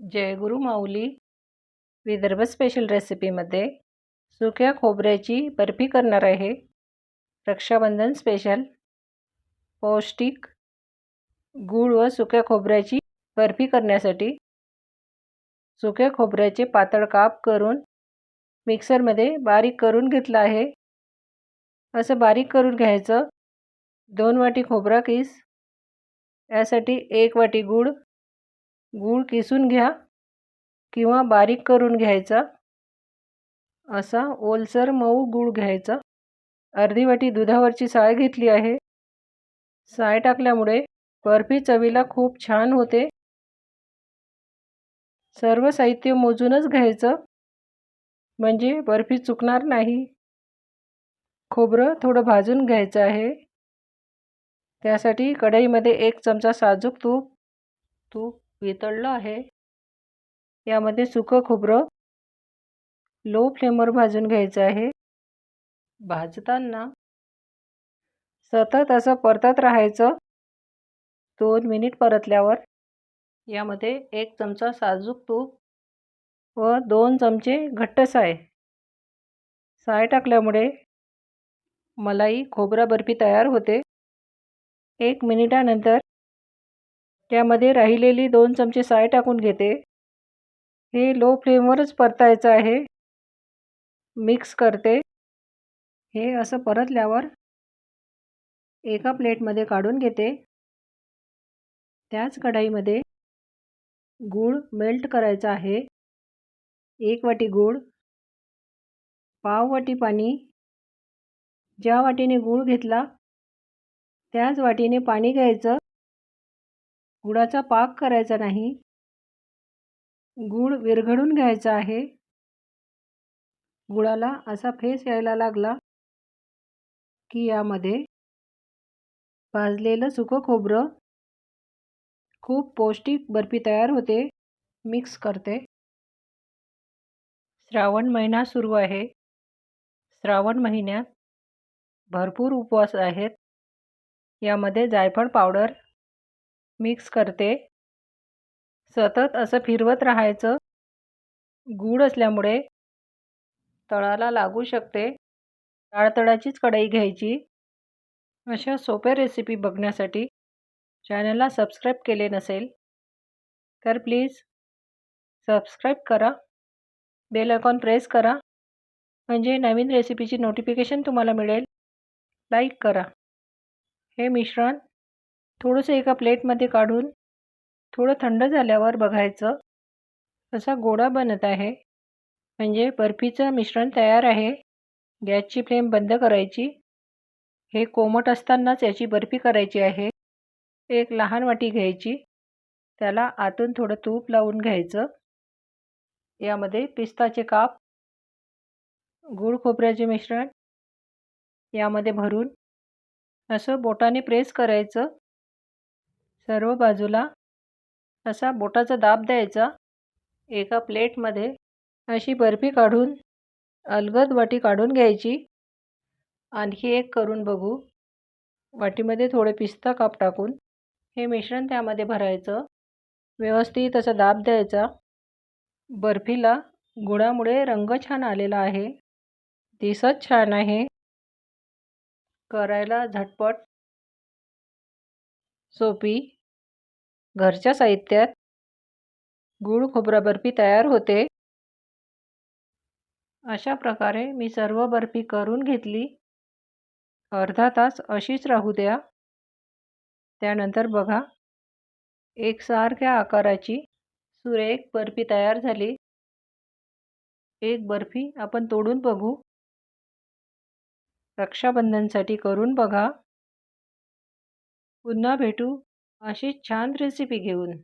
जय गुरु माऊली. Vidarbha special रेसिपीमध्ये सुक्या खोबऱ्याची बर्फी करणार आहे. रक्षाबंधन स्पेशल पौष्टिक गूळ व सुक्या खोबऱ्याची बर्फी करण्यासाठी सुक्या खोबऱ्याचे पातळ काप करून मिक्सरमध्ये बारीक करून घेतलं आहे. असं बारीक करून घ्यायचं. दोन वाटी खोबरा किस. यासाठी एक वाटी गूळ गूळ किसून घ्या किंवा बारीक करून घ्यायचा. असा ओलसर मऊ गूळ घ्यायचा. अर्धी वाटी दुधावरची साय घेतली आहे. साय टाकल्यामुळे बर्फी चवीला खूप छान होते. सर्व साहित्य मोजूनच घ्यायचं. म्हणजे बर्फी चुकणार नाही. खोबरं थोडं भाजून घ्यायचं आहे. त्यासाठी कढईमध्ये एक चमचा साजूक तूप तूप वितळलं आहे. यामध्ये सुकं खोबरं लो फ्लेमवर भाजून घ्यायचं आहे. भाजताना सतत असं परतत राहायचं. दोन मिनिट परतल्यावर यामध्ये एक चमचा साजूक तूप व दोन चमचे घट्ट साय. साय टाकल्यामुळे मलाई खोबरा बर्फी तयार होते. एक मिनिटानंतर त्यामध्ये राहिलेली दोन चमचे साय टाकून घेते. हे लो फ्लेमवरच परतायचं आहे. मिक्स करते. हे असं परतल्यावर एका प्लेटमध्ये काढून घेते. त्याच कढाईमध्ये गूळ मेल्ट करायचा आहे. एक वाटी गूळ पाव वाटी पाणी. ज्या वाटीने गूळ घेतला त्याच वाटीने पाणी घ्यायचं. गुळाचा पाक करायचा नाही. गूळ विरघळून घ्यायचा आहे. गुळाला असा फेस यायला लागला की यामध्ये भाजलेलं सुकं खोबरं खूप पौष्टिक बर्फी तयार होते. मिक्स करते. श्रावण महिना सुरू आहे. श्रावण महिन्यात भरपूर उपवास आहेत. यामध्ये जायफळ पावडर मिक्स करते. सतत असं फिरवत राहायचं. गूळ असल्यामुळे तळाला लागू शकते. ताळतळाचीच कढई घ्यायची. अशा सोप्या रेसिपी बघण्यासाठी चॅनलला सबस्क्राईब केले नसेल तर प्लीज सबस्क्राईब करा. बेल आयकॉन प्रेस करा. म्हणजे नवीन रेसिपीची नोटिफिकेशन तुम्हाला मिळेल. लाईक करा. हे मिश्रण थोडंसं एका प्लेटमध्ये काढून थोडं थंड झाल्यावर बघायचं. असा गोडा बनत आहे. म्हणजे बर्फीचं मिश्रण तयार आहे. गॅसची फ्लेम बंद करायची. हे कोमट असतानाच याची बर्फी करायची आहे. एक लहान वाटी घ्यायची. त्याला आतून थोडं तूप लावून घ्यायचं. यामध्ये पिस्ताचे काप गूळ खोबऱ्याचे मिश्रण यामध्ये भरून असं बोटाने प्रेस करायचं. सर्व बाजूला असा बोटाचा दाब द्यायचा. एका प्लेटमध्ये अशी बर्फी काढून अलगद वाटी काढून घ्यायची. आणखी एक करून बघू. वाटीमध्ये थोडे पिस्ता काप टाकून हे मिश्रण त्यामध्ये भरायचं. व्यवस्थित असा दाब द्यायचा. बर्फीला गुळामुळे रंग छान आलेला आहे. दिसत छान आहे. करायला झटपट सोपी घरच्या साहित्यात गूळ खोबरा बर्फी तयार होते. अशा प्रकारे मी सर्व बर्फी करून घेतली. अर्धा तास अशीच राहू द्या. त्यानंतर बघा. एकसारख्या आकाराची सुरेख बर्फी तयार झाली. एक बर्फी आपण तोडून बघू. रक्षाबंधनसाठी करून बघा. पुन्हा भेटू. अशी छान रेसिपी घेऊन.